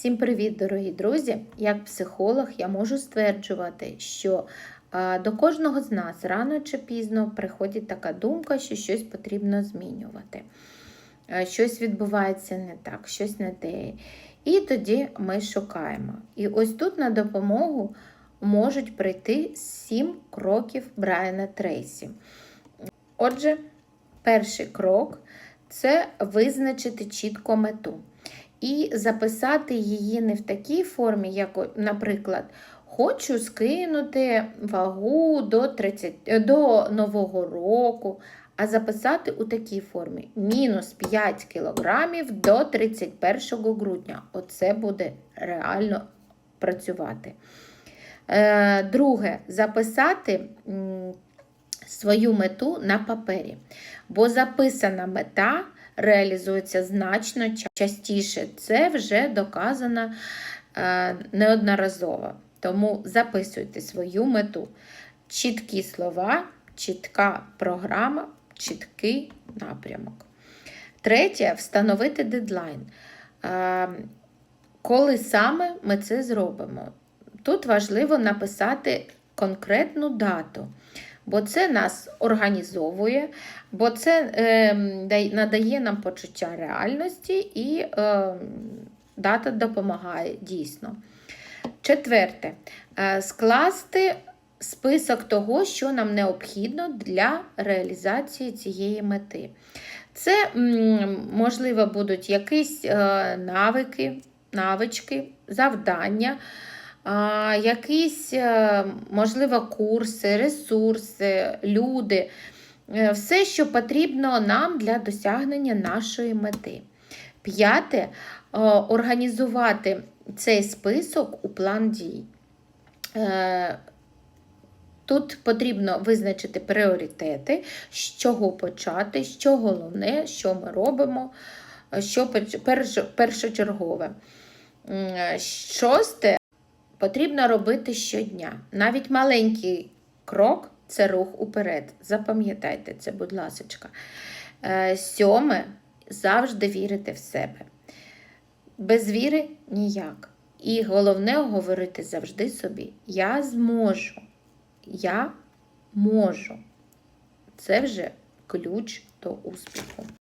Всім привіт, дорогі друзі! Як психолог, я можу стверджувати, що до кожного з нас рано чи пізно приходить така думка, що щось потрібно змінювати. Щось відбувається не так, щось не те. І тоді ми шукаємо. І ось тут на допомогу можуть прийти сім кроків Брайана Трейсі. Отже, перший крок це визначити чітко мету. І записати її не в такій формі, як, наприклад, хочу скинути вагу до, 30, до Нового року, а записати у такій формі: мінус 5 кілограмів до 31 грудня. Оце буде реально працювати. Е, Друге, записати свою мету на папері. Бо записана мета реалізується значно частіше. Це вже доказано е, неодноразово. Тому записуйте свою мету. Чіткі слова, чітка програма, чіткий напрямок. Третє встановити дедлайн. Е, коли саме ми це зробимо? Тут важливо написати конкретну дату, бо це нас організовує, бо це е, надає нам почуття реальності і е, дата допомагає дійсно. Четверте, е, скласти список того, що нам необхідно для реалізації цієї мети. Це, можливо, будуть якісь е, навики, навички, завдання, якісь, е, можливо, курси, ресурси, люди. Е, Все, що потрібно нам для досягнення нашої мети. П'яте е, організувати цей список у план дій. Тут потрібно визначити пріоритети, з чого почати, що головне, що ми робимо, що перш- перш- першочергове. Шосте потрібно робити щодня. Навіть маленький крок це рух уперед. Запам'ятайте це, будь ласка. Сьоме завжди вірити в себе. Без віри ніяк. І головне говорити завжди собі: я зможу. Я можу. Це вже ключ до успіху.